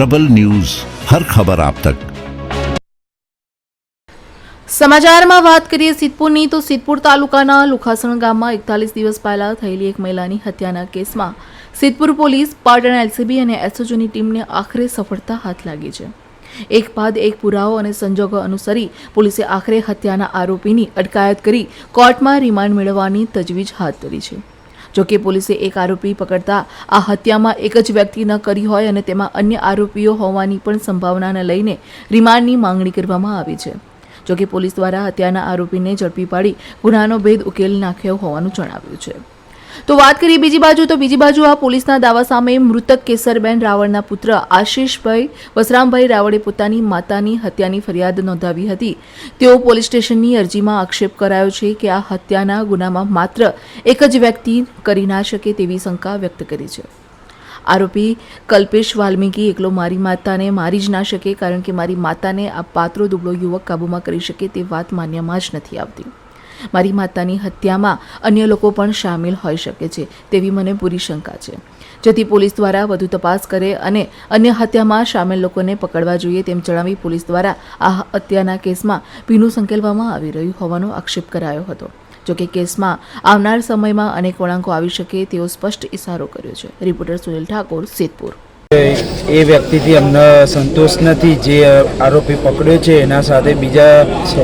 પ્રબલ news, હર ખબર આપ તક. સમાચારમાં વાત કરીએ સિદ્ધપુરની, તો સિદ્ધપુર તાલુકાના લુખાસણ ગામમાં એકતાલીસ દિવસ પહેલા થયેલી એક મહિલાની હત્યાના કેસમાં સિદ્ધપુર પોલીસ, પાટણ એલસીબી અને એસઓજીની ટીમને આખરે સફળતા હાથ લાગી છે. એક બાદ એક પુરાવો અને સંજોગો અનુસરી પોલીસે આખરે હત્યાના આરોપીની અટકાયત કરી કોર્ટમાં રિમાન્ડ મેળવવાની તજવીજ હાથ ધરી છે. જોકે પોલીસે એક આરોપી પકડતા આ હત્યામાં એક જ વ્યક્તિ ન કરી હોય અને તેમાં અન્ય આરોપીઓ હોવાની પણ સંભાવનાને લઈને રિમાન્ડની માંગણી કરવામાં આવી છે. જોકે પોલીસ દ્વારા હત્યાના આરોપીને ઝડપી પાડી ગુનાનો ભેદ ઉકેલ નાખ્યો હોવાનું જણાવ્યું છે. તો વાત કરીએ બીજી બાજુ, તો બીજી બાજુ આ પોલીસના દાવા સામે મૃતક કેસરબેન રાવળના પુત્ર આશીષભાઈ, વસરામભાઈ રાવળે પોતાની માતાની હત્યાની ફરિયાદ નોંધાવી હતી. તેઓ પોલીસ સ્ટેશનની અરજીમાં આક્ષેપ કરાયો છે કે આ હત્યાના ગુનામાં માત્ર એક જ વ્યક્તિ કરી ના શકે તેવી શંકા વ્યક્ત કરી છે. આરોપી કલ્પેશ વાલ્મીકી એકલો મારી માતાને મારી જ ના શકે કારણ કે મારી માતાને આ પાત્રો દુબળો યુવક કાબૂમાં કરી શકે તે વાત માન્યમાં જ નથી આવતી. મારી માતાની હત્યામાં અન્ય લોકો પણ સામેલ હોઈ શકે છે, તેવી મને પૂરી શંકા છે. જેથી પોલીસ દ્વારા વધુ તપાસ કરે અને અન્ય હત્યામાં સામેલ લોકોને પકડવા જોઈએ તેમ જણાવી પોલીસ દ્વારા આ હત્યાના કેસમાં ભીનું સંકેલવામાં આવી રહ્યું હોવાનો આક્ષેપ કરાયો હતો. જોકે કેસમાં આવનાર સમયમાં અનેક વળાંકો આવી શકે તેવો સ્પષ્ટ ઇશારો કર્યો છે. રિપોર્ટર સુનિલ ઠાકોર સેતપુર એ વ્યક્તિથી અમને સંતોષ નથી જે આરોપી પકડ્યો છે, એના સાથે બીજા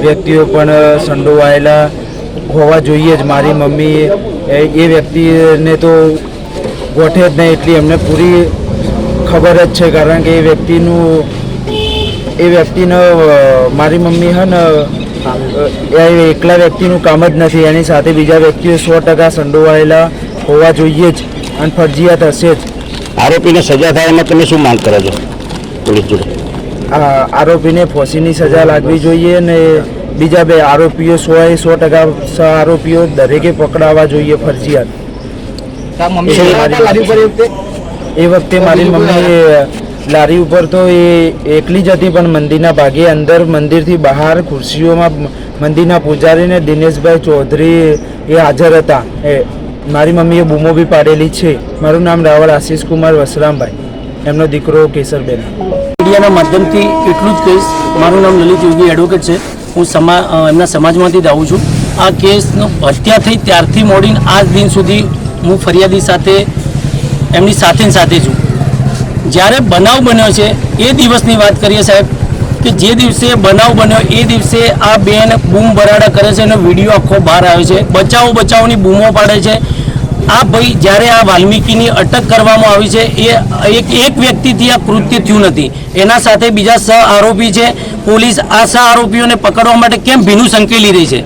વ્યક્તિઓ પણ સંડોવાયેલા હોવા જોઈએ જ. મારી મમ્મી એ વ્યક્તિને તો ગોઠે જ નહીં એટલી. એમને પૂરી ખબર જ છે કારણ કે એ વ્યક્તિનું એ વ્યક્તિનો મારી મમ્મી હે ને એ એકલા વ્યક્તિનું કામ જ નથી. એની સાથે બીજા વ્યક્તિઓ સો ટકા સંડોવાયેલા હોવા જોઈએ જ અને ફરજિયાત હશે જ. આરોપીને સજા થાય એમાં તમે શું માંગ કરો છો? પોલીસ જોડે. આરોપીને ફોસીની સજા લાગવી જોઈએ ને બીજા બે આરોપીઓ સો એ સો ટકા સહ આરોપીઓ દરેકે પકડાવા જોઈએ ફરજિયાત. એ વખતે? મારી મમ્મી લારી ઉપર તો એ એકલી જ હતી પણ મંદિરના ભાગે અંદર મંદિરથી બહાર ખુરશીઓમાં મંદિરના પૂજારીને દિનેશભાઈ ચૌધરી એ હાજર હતા. એ મારી મમ્મીએ બૂમો બી પાડેલી છે. મારું નામ રાવળ આશીષ કુમાર વસરામભાઈ. એમનો દીકરો કેસરબેન. મીડિયાના માધ્યમથી એટલું જ કહીશ. મારું નામ લલિત યોગી એડવોકેટ છે. હું સમા એમના સમાજમાંથી જ આવું છું. આ કેસનો હત્યા થઈ ત્યારથી મોડીને આજ દિન સુધી હું ફરિયાદી સાથે, એમની સાથે સાથે છું. જ્યારે બનાવ બન્યો છે, એ દિવસની વાત કરીએ સાહેબ, કે જે દિવસે બનાવ બન્યો, એ દિવસે આ બેન બૂમ બરાડા કરે છે અને વીડિયો આખો બહાર આવે છે. બચાવો, બચાવોની બૂમો પાડે છે. આ ભાઈ જ્યારે આ વાલ્મીકીની અટક કરવામાં આવી છે, એ એક એક વ્યક્તિથી આ કૃત્ય થયું નથી. એના સાથે બીજા સહ આરોપી છે. પોલીસ આશા આરોપીઓને પકડવા માટે કેમ ભીનું સંકેલી રહી છે?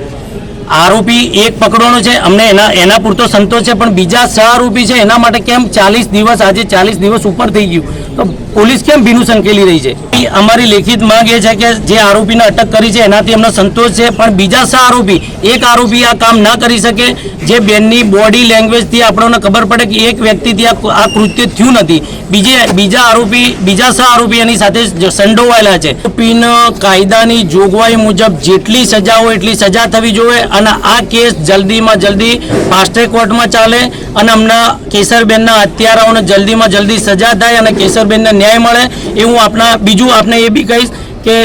આરોપી એક પકડવાનો છે. અમને એના એના પૂરતો સંતોષ છે, પણ બીજા છ આરોપી છે, એના માટે કેમ ચાલીસ દિવસ, આજે ચાલીસ દિવસ ઉપર થઈ ગયું? તો પોલીસ કેમ ભીનું સંકેલી રહી છે? અમારી લેખિત માંગ એ છે કે જે આરોપીને અટક કરી છે, એનાથી અમને સંતોષ છે, પણ બીજા છ આરોપી, એક આરોપી આ કામ ના કરી શકે, જે બેનની બોડી લેંગ્વેજથી આપણને ખબર પડે કે એક વ્યક્તિથી આ કૃત્ય થયું નથી. બીજે, બીજા આરોપી, બીજા સહ આરોપી એની સાથે સંડોવાયેલા છે. પીન કાયદાની જોગવાઈ મુજબ જેટલી સજા હોય, એટલી સજા થવી જોઈએ. અને આ કેસ જલ્દીમાં જલ્દી ફાસ્ટ ટ્રેક કોર્ટમાં ચાલે અને હમણાં કેસરબેનના હત્યારાઓને જલ્દીમાં જલ્દી સજા થાય અને કેસરબેનને ન્યાય મળે એ હું આપના, બીજું આપને એ બી કહીશ કે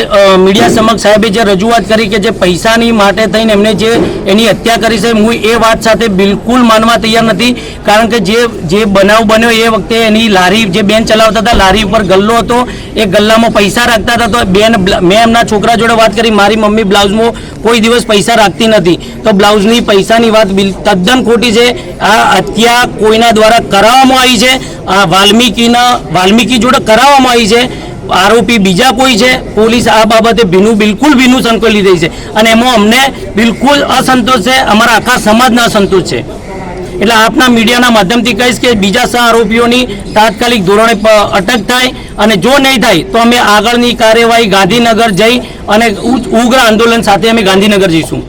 મીડિયા સમક્ષ સાહેબે જે રજૂઆત કરી કે જે પૈસાની માટે થઈને એમને જે એની હત્યા કરી છે, હું એ વાત સાથે બિલકુલ માનવા તૈયાર નથી. કારણ કે જે જે બનાવ બન્યો એ વખતે એની લારી જે બેન ચલાવતા હતા, લારી ઉપર ગલ્લો હતો, એ ગલ્લામાં પૈસા રાખતા હતા, તો બેન મેં એમના છોકરા જોડે વાત કરી, મારી મમ્મી બ્લાઉઝમાં કોઈ દિવસ પૈસા રાખતી નથી. તો બ્લાઉઝની પૈસાની વાત બિલ, તદ્દન ખોટી છે. આ હત્યા કોઈના દ્વારા કરાવવામાં આવી છે. આ વાલ્મીકીના, વાલ્મીકી જોડે કરાવવામાં આવી છે. આરોપી બીજા કોઈ છે? પોલીસ આ બાબતે ભીનું, બિલકુલ ભીનું સંકોલી રહી છે. અને એમાં અમને બિલકુલ અસંતોષ છે. અમારા આખા સમાજને અસંતોષ છે. એટલે આપના મીડિયાના માધ્યમથી કહીશ કે બીજા સહ આરોપીઓની તાત્કાલિક ધોરણે અટક થાય અને જો નહીં થાય, તો અમે આગળની કાર્યવાહી ગાંધીનગર જઈ અને ઉગ્ર આંદોલન સાથે અમે ગાંધીનગર જઈશું.